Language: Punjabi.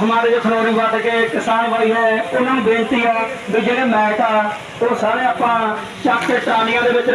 ਸੋ ਹਮਾਰੇ ਜੋ ਖਨੌਰੀ ਵੱਟ ਕੇ ਕਿਸਾਨ ਭਾਈ ਹੈ, ਉਹਨਾਂ ਨੂੰ ਬੇਨਤੀ ਆ ਵੀ ਜਿਹੜੇ ਮੈਟ ਆ, ਉਹ ਸਾਰੇ ਆਪਾਂ ਚੱਕ ਕੇ ਟਾਲੀਆਂ ਦੇ ਵਿੱਚ